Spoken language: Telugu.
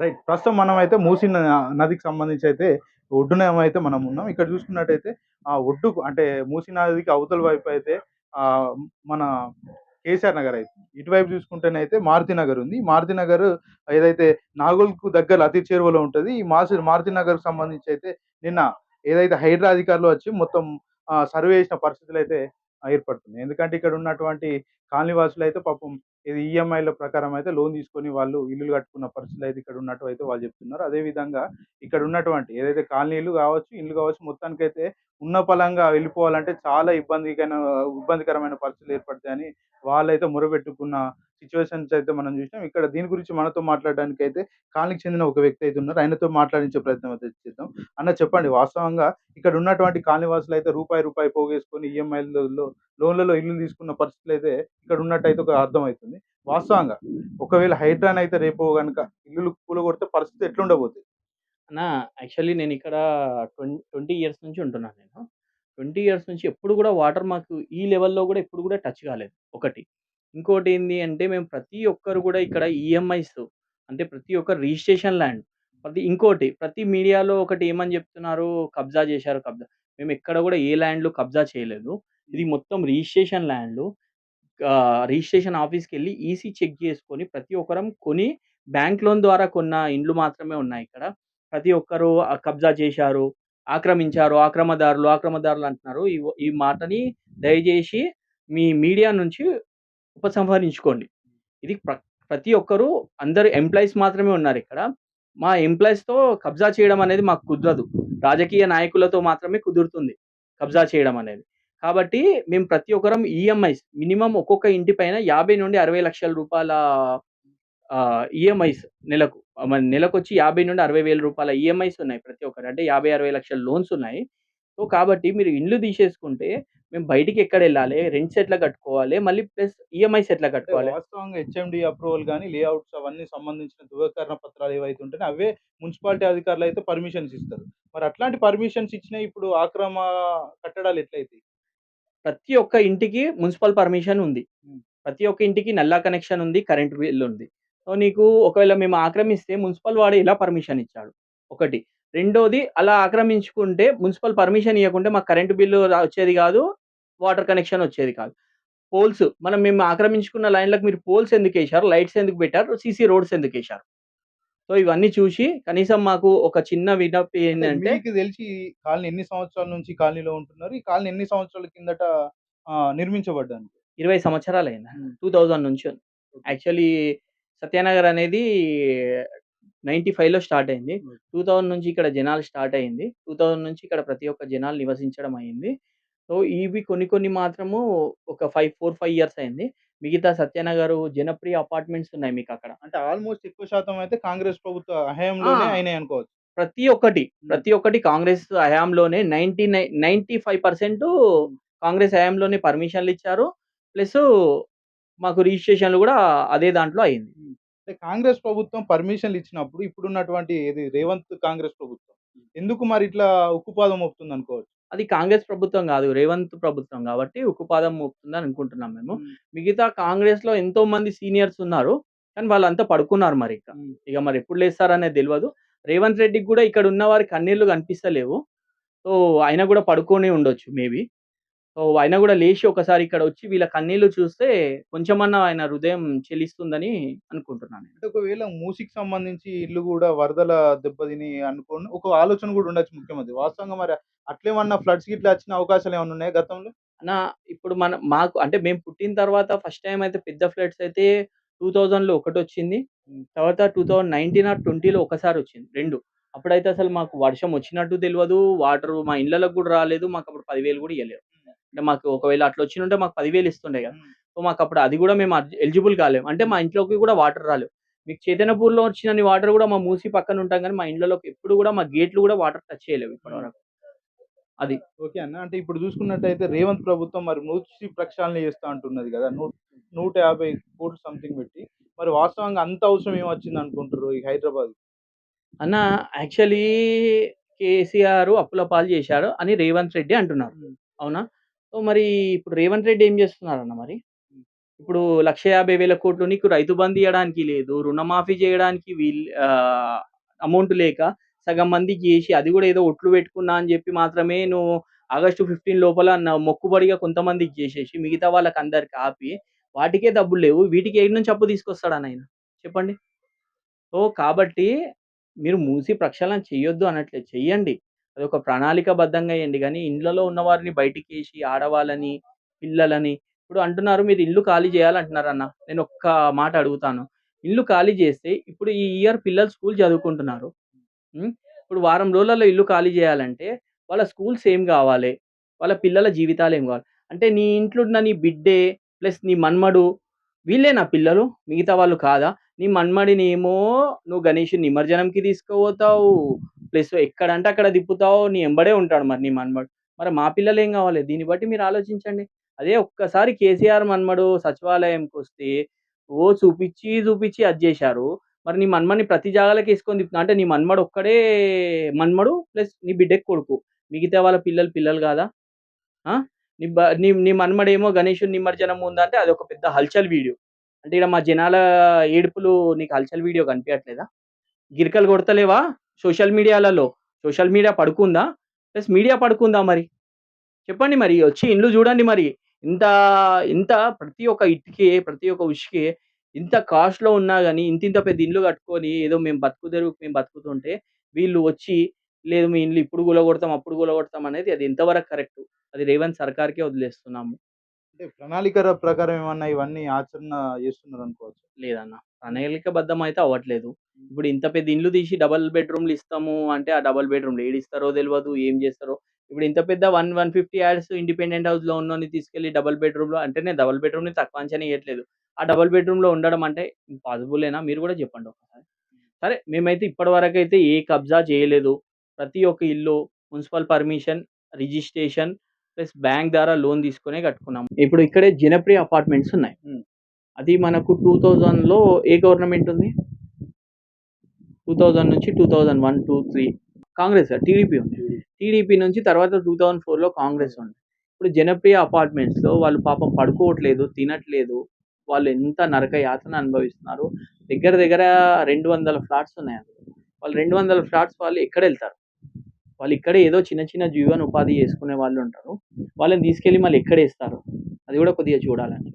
రైట్. ప్రస్తుతం మనం అయితే మూసి న- నదికి సంబంధించి అయితే ఒడ్డున అయితే మనం ఉన్నాం. ఇక్కడ చూసుకున్నట్టయితే ఆ ఒడ్డుకు అంటే మూసి నదికి అవతల వైపు అయితే ఆ మన కేసీఆర్ నగర్ అయితే. ఇటువైపు చూసుకుంటేనైతే మారుతి నగర్ ఉంది. మారుతి నగర్ ఏదైతే నాగోల్కు దగ్గర అతి చేరువలో ఉంటుంది ఈ మాసి మారుతి నగర్ సంబంధించి అయితే నిన్న ఏదైతే హైడ్రా అధికారులు వచ్చి మొత్తం సర్వే చేసిన పరిస్థితులు అయితే ఏర్పడుతుంది. ఎందుకంటే ఇక్కడ ఉన్నటువంటి కాలనీ వాసులు అయితే పాపం ఇది ఈఎంఐల ప్రకారం అయితే లోన్ తీసుకొని వాళ్ళు ఇల్లులు కట్టుకున్న పరిస్థితులు అయితే ఇక్కడ ఉన్నట్టు అయితే వాళ్ళు చెప్తున్నారు. అదే విధంగా ఇక్కడ ఉన్నటువంటి ఏదైతే కాలనీలు కావచ్చు ఇల్లు కావచ్చు మొత్తానికైతే ఉన్న పలంగా వెళ్ళిపోవాలంటే చాలా ఇబ్బందికైన ఇబ్బందికరమైన పరిస్థితులు ఏర్పడతాయని వాళ్ళైతే మొరపెట్టుకున్న సిచ్యువేషన్స్ అయితే మనం చూసినాం. ఇక్కడ దీని గురించి మనతో మాట్లాడడానికి అయితే కాలనీకి చెందిన ఒక వ్యక్తి అయితే ఉన్నారు. ఆయనతో మాట్లాడించే ప్రయత్నం అయితే చేద్దాం. అన్న చెప్పండి వాస్తవంగా ఇక్కడ ఉన్నటువంటి కాలనీ వాసులు అయితే రూపాయి రూపాయి పోగేసుకొని ఈఎంఐలలో లోన్లలో ఇల్లు తీసుకున్న పరిస్థితులు అయితే ఇక్కడ ఉన్నట్టయితే ఒక అర్థమవుతుంది వాస్తవంగా ఒకవేళ హైడ్రాన్ అయితే రేపు కనుక ఇల్లు కూలగొడితే పరిస్థితి ఎట్లుండబోతుంది అన్న యాక్చువల్లీ నేను ఇక్కడ ట్వంటీ ట్వంటీ ఇయర్స్ నుంచి ఉంటున్నాను నేను. ట్వంటీ ఇయర్స్ నుంచి ఎప్పుడు కూడా వాటర్ మాకు ఈ లెవెల్లో కూడా ఎప్పుడు కూడా టచ్ కాలేదు. ఒకటి. ఇంకోటి ఏంది అంటే మేము ప్రతి ఒక్కరు కూడా ఇక్కడ ఈఎంఐస్ అంటే ప్రతి ఒక్క రిజిస్ట్రేషన్ ల్యాండ్ ప్రతి ఇంకోటి ప్రతి మీడియాలో ఒకటి ఏమని చెప్తున్నారు? కబ్జా చేశారు కబ్జా మేము ఎక్కడ కూడా ఏ ల్యాండ్లు కబ్జా చేయలేదు. ఇది మొత్తం రిజిస్ట్రేషన్ ల్యాండ్లు. రిజిస్ట్రేషన్ ఆఫీస్కి వెళ్ళి ఈసీ చెక్ చేసుకొని ప్రతి ఒక్కరం కొని బ్యాంక్ లోన్ ద్వారా కొన్న ఇండ్లు మాత్రమే ఉన్నాయి ఇక్కడ. ప్రతి ఒక్కరు కబ్జా చేశారు ఆక్రమించారు ఆక్రమదారులు ఆక్రమదారులు అంటున్నారు. ఈ మాటని దయచేసి మీ మీడియా నుంచి ఉపసంహరించుకోండి. ఇది ప్ర- ప్రతి ఒక్కరు అందరు ఎంప్లాయీస్ మాత్రమే ఉన్నారు ఇక్కడ. మా ఎంప్లాయీస్తో కబ్జా చేయడం అనేది మాకు కుదరదు. రాజకీయ నాయకులతో మాత్రమే కుదురుతుంది కబ్జా చేయడం అనేది. కాబట్టి మేము ప్రతి ఒక్కరం ఈఎంఐస్ మినిమం ఒక్కొక్క ఇంటి పైన యాభై నుండి అరవై లక్షల రూపాయల ఈఎంఐస్ నెలకు మన నెలకు వచ్చి యాభై నుండి అరవై వేల రూపాయల ఈఎంఐస్ ఉన్నాయి ప్రతి ఒక్కరు. అంటే యాభై అరవై లక్షల లోన్స్ ఉన్నాయి. సో కాబట్టి మీరు ఇండ్లు తీసేసుకుంటే మేము బయటికి ఎక్కడ వెళ్ళాలి రెంట్స్ ఎట్లా కట్టుకోవాలి మళ్ళీ ప్లస్ ఈఎంఐస్ ఎట్లా కట్టుకోవాలి. వాస్తవంగా హెచ్ఎండి అప్రూవల్ కానీ లేఅవుట్స్ అవన్నీ సంబంధించిన ధృవీకరణ పత్రాలు ఏవైతే ఉంటాయో అవే మున్సిపాలిటీ అధికారులు అయితే పర్మిషన్స్ ఇస్తారు. మరి అట్లాంటి పర్మిషన్స్ ఇచ్చిన ఇప్పుడు ఆక్రమ కట్టడాలు ఎట్లయితే ప్రతి ఒక్క ఇంటికి మున్సిపల్ పర్మిషన్ ఉంది. ప్రతి ఒక్క ఇంటికి నల్లా కనెక్షన్ ఉంది కరెంట్ బిల్ ఉంది. సో నీకు ఒకవేళ మేము ఆక్రమిస్తే మున్సిపల్ వాడు ఎలా పర్మిషన్ ఇచ్చాడు? ఒకటి రెండోది అలా ఆక్రమించుకుంటే మున్సిపల్ పర్మిషన్ ఇవ్వకుంటే మాకు కరెంటు బిల్లు వచ్చేది కాదు వాటర్ కనెక్షన్ వచ్చేది కాదు. పోల్స్ మనం మేము ఆక్రమించుకున్న లైన్లకు మీరు పోల్స్ ఎందుకు వేశారు లైట్స్ ఎందుకు పెట్టారు సీసీ రోడ్స్ ఎందుకు వేశారు? సో ఇవన్నీ చూసి కనీసం మాకు ఒక చిన్న వినపి ఏంటంటే మీకు తెలిసి కాలనీ ఎన్ని సంవత్సరాల నుంచి కాలనీలో ఉంటున్నారు? ఈ కాలనీ ఎన్ని సంవత్సరాల కిందట నిర్మించబడ్డాను ఇరవై సంవత్సరాలు అయింది. టూ థౌజండ్ నుంచి. యాక్చువల్లీ సత్యనగర్ అనేది నైంటీ ఫైవ్లో స్టార్ట్ అయింది. టూ థౌజండ్ నుంచి ఇక్కడ జనాలు స్టార్ట్ అయింది. టూ థౌజండ్ నుంచి ఇక్కడ ప్రతి ఒక్క జనాలు నివసించడం అయింది. సో ఇవి కొన్ని కొన్ని మాత్రము ఒక ఫైవ్ ఫోర్ ఫైవ్ ఇయర్స్ అయింది. మిగతా సత్యనగర్ జనప్రియ అపార్ట్మెంట్స్ ఉన్నాయి మీకు అక్కడ. అంటే ఆల్మోస్ట్ ఎక్కువ శాతం అయితే కాంగ్రెస్ ప్రభుత్వ హయాంలోనే. అయినాయి అనుకోవచ్చు. ప్రతి ఒక్కటి ప్రతి ఒక్కటి కాంగ్రెస్ హయాంలోనే ninety nine ninety five percent Congress హయాంలోనే పర్మిషన్లు ఇచ్చారు. ప్లస్ మాకు రిజిస్ట్రేషన్లు కూడా అదే దాంట్లో అయింది. అంటే కాంగ్రెస్ ప్రభుత్వం పర్మిషన్లు ఇచ్చినప్పుడు ఇప్పుడున్నటువంటి ఇది రేవంత్ కాంగ్రెస్ ప్రభుత్వం. ఎందుకు మరి ఇట్లా ఉక్కుపాదం మోపుతుంది అనుకోవచ్చు? అది కాంగ్రెస్ ప్రభుత్వం కాదు రేవంత్ ప్రభుత్వం కాబట్టి ఉక్కుపాదం మోపుతుందని అనుకుంటున్నాం మేము. మిగతా కాంగ్రెస్లో ఎంతో మంది సీనియర్స్ ఉన్నారు కానీ వాళ్ళంతా పడుకున్నారు మరి ఇక. ఇక మరి ఎప్పుడు లేస్తారనేది తెలియదు రేవంత్ రెడ్డికి కూడా ఇక్కడ ఉన్న వారి కన్నీళ్ళు కనిపిస్తలేవు. సో ఆయన కూడా పడుకొని ఉండొచ్చు మేబీ. సో ఆయన కూడా లేచి ఒకసారి ఇక్కడ వచ్చి వీళ్ళ కన్నీళ్ళు చూస్తే కొంచెమన్నా ఆయన హృదయం చెల్లిస్తుందని అనుకుంటున్నాను. అంటే ఒకవేళ మూసికి సంబంధించి ఇల్లు కూడా వరదల దెబ్బతిని అనుకోని ఒక ఆలోచన కూడా ఉండొచ్చు ముఖ్యమంత్రి. వాస్తవంగా మరి అట్లేమన్నా ఫ్లడ్స్ గిట్లా వచ్చిన అవకాశాలు ఏమైనా ఉన్నాయా గతంలో? అన్న ఇప్పుడు మన మాకు అంటే మేము పుట్టిన తర్వాత ఫస్ట్ టైం అయితే పెద్ద ఫ్లడ్స్ అయితే టూ థౌజండ్లో ఒకటి వచ్చింది. తర్వాత టూ థౌజండ్ నైన్టీన్ ఆర్ ట్వంటీలో ఒకసారి వచ్చింది రెండు. అప్పుడైతే అసలు మాకు వర్షం వచ్చినట్టు తెలియదు వాటర్ మా ఇళ్ళలకు కూడా రాలేదు మాకు అప్పుడు పదివేలు కూడా ఇవ్వలేదు అంటే మాకు ఒకవేళ అట్లా వచ్చి ఉంటే మాకు పదివేలు ఇస్తుండే కదా. సో మాకు అప్పుడు అది కూడా మేము ఎలిజిబుల్ కాలేము అంటే మా ఇంట్లోకి కూడా వాటర్ రాలేవు మీకు చైతన్యపూర్లో వచ్చిన వాటర్ కూడా మా మూసి పక్కన ఉంటాం కానీ మా ఇంట్లోకి ఎప్పుడు కూడా మా గేట్లు కూడా వాటర్ టచ్ చేయలేవు ఇప్పటివరకు అది. ఓకే అన్న. అంటే ఇప్పుడు చూసుకున్నట్టయితే రేవంత్ ప్రభుత్వం మరి మూసి ప్రక్షాళన చేస్తా అంటున్నది కదా. నూట నూట యాభై కోట్లు సంథింగ్ పెట్టి. మరి వాస్తవంగా అంత అవసరం ఏమొచ్చింది అనుకుంటారు ఈ హైదరాబాద్? అన్న యాక్చువల్లీ కేసీఆర్ అప్పుల పాలు చేశారు అని రేవంత్ రెడ్డి అంటున్నారు. అవునా? సో మరి ఇప్పుడు రేవంత్ రెడ్డి ఏం చేస్తున్నారు అన్న మరి ఇప్పుడు 1,50,000 కోట్లు నీకు రైతు బంధు ఇయ్యడానికి లేదు. రుణమాఫీ చేయడానికి వీల్ అమౌంట్ లేక సగం మందికి జేసి అది గూడా ఏదో ఒట్లు పెట్టుకున్నా అని జెప్పి మాత్రమే నువ్వు ఆగస్టు 15 లోపల మొక్కుబడిగా కొంతమందికి జేసేసి మిగతా వాళ్ళకందరికి ఆపి వాటికే డబ్బులు లేవు. వీటికి ఏడు నుంచి అప్పు తీసుకొస్తాడనాయన చెప్పండి. సో, కాబట్టి మీరు మూసి ప్రక్షాళన చెయ్యొద్దు అనట్లేదు. చెయ్యండి. అది ఒక ప్రణాళికాబద్ధంగా వేయండి కానీ ఇండ్లలో ఉన్నవారిని బయటికి వేసి ఆడవాళ్ళని, పిల్లలని ఇప్పుడు అంటున్నారు మీరు ఇల్లు ఖాళీ జేయాలంటున్నారన్న. నేను ఒక్క మాట అడుగుతాను. ఇల్లు ఖాళీ చేస్తే ఇప్పుడు ఈ ఇయర్ పిల్లలు స్కూల్ చదువుకుంటున్నారు. ఇప్పుడు వారం రోజులలో ఇల్లు ఖాళీ చేయాలంటే వాళ్ళ స్కూల్స్ ఏం కావాలి వాళ్ళ పిల్లల జీవితాలు ఏం కావాలి అంటే నీ ఇంట్లో ఉన్న నీ బిడ్డే ప్లస్ నీ మన్మడు వీళ్ళేనా పిల్లలు? మిగతా వాళ్ళు కాదా? నీ మన్మడినేమో నువ్వు గణేషుని నిమజ్జనంకి తీసుకుపోతావు. ప్లస్ ఎక్కడంటే అక్కడ తిప్పుతావో నీ ఎంబడే ఉంటాడు మరి నీ మన్మడు. మరి మా పిల్లలు ఏం కావాలి దీన్ని బట్టి మీరు ఆలోచించండి. అదే ఒక్కసారి కేసీఆర్ మన్మడు సచివాలయంకొస్తే ఓ చూపించి చూపించి అది చేశారు మరి నీ మన్మడిని ప్రతి జాగాలోకి వేసుకొని తిప్పుతున్నా అంటే నీ మన్మడు ఒక్కడే మన్మడు ప్లస్ నీ బిడ్డకి కొడుకు. మిగతా వాళ్ళ పిల్లలు పిల్లలు కాదా నీ బ నీ నీ మన్మడేమో గణేషుని నిమజ్జనం ఉందంటే ఒక పెద్ద హల్చల్ వీడియో. అంటే ఇక్కడ మా జనాల ఏడుపులు నీకు హల్చల్ వీడియో కనిపించట్లేదా గిరికలు కొడతలేవా సోషల్ మీడియాలలో? సోషల్ మీడియా పడుకుందా? ప్లస్ మీడియా పడుకుందా మరి? చెప్పండి మరి. వచ్చి ఇండ్లు జూడండి మరి. ఇంత ఇంత ప్రతి ఒక్క ఇటుకే, ప్రతి ఒక్క ఉషికే ఇంత కాస్ట్‌లో ఉన్నా గాని ఇంతింత పెద్ద ఇల్లు కట్టుకొని ఏదో మేము బతుకు తెరువుకి మేము బతుకుతుంటే వీళ్ళు వచ్చి లేదు మీ ఇల్లు ఇప్పుడు కూలగొడతాం, అప్పుడు కూలగొడతాం అనేది అది ఎంతవరకు కరెక్టు? అది రేవంత్ సర్కార్‌కే వదిలేస్తున్నాము. అంటే ప్రణాళిక ప్రకారం ఏమన్నా ఇవన్నీ ఆచరణ చేస్తున్నారనుకోవచ్చా? లేదన్న. ప్రణాళికాబద్ధం అయితే అవ్వట్లేదు. ఇప్పుడు ఇంత పెద్ద ఇల్లు తీసి డబుల్ బెడ్‌రూమ్‌లు ఇస్తాము అంటే ఆ డబుల్ బెడ్‌రూమ్‌లు ఏడిస్తారో తెలవదు. ఏం జేస్తారో ఇప్పుడు ఇంత పెద్ద 1, 150 యార్డ్స్ ఇండిపెండెంట్ హౌస్‌లో ఉన్నోడిని తీసుకెళ్ళి డబుల్ బెడ్‌రూమ్‌లో అంటే నేను డబుల్ బెడ్‌రూమ్‌ని తక్కువ అంచనా ఎయట్లేదు. ఆ డబుల్ బెడ్‌రూమ్‌లో ఉండడం అంటే పాసిబులేనా? మీరు గూడా చెప్పండి ఒకసారి. సరే మేమైతే ఇప్పటి వరకైతే ఏ కబ్జా చేయలేదు. ప్రతి ఒక్క ఇల్లు municipal permission, registration plus bank ద్వారా లోన్ తీసుకొనే కట్టుకున్నాం. ఇప్పుడు ఇక్కడే జనప్రియ అపార్ట్మెంట్స్ ఉన్నాయి. అది మనకు 2000లో ఏ గవర్నమెంట్ ఉంది? 2000 నుంచి 2001, 2, 3 కాంగ్రెస్ టీడీపీ ఉంది. టీడీపీ నుంచి తర్వాత 2004లో కాంగ్రెస్ ఉంది. ఇప్పుడు జనప్రియ అపార్ట్మెంట్స్‌లో వాళ్ళు పాపం పడుకోవట్లేదు, తినట్లేదు. వాళ్ళు ఎంత నరక యాతన అనుభవిస్తున్నారు. దగ్గర దగ్గర 200 ఫ్లాట్స్ ఉన్నాయి. వాళ్ళు 200 ఫ్లాట్స్ వాళ్ళు ఎక్కడెళ్తారు? వాళ్ళు ఇక్కడే ఏదో చిన్న చిన్న జీవనోపాధి చేసుకునే వాళ్ళు ఉంటారు. వాళ్ళని తీసుకెళ్ళి మళ్ళీ ఎక్కడేస్తారు? అది గూడా కొద్దిగా చూడాలండి.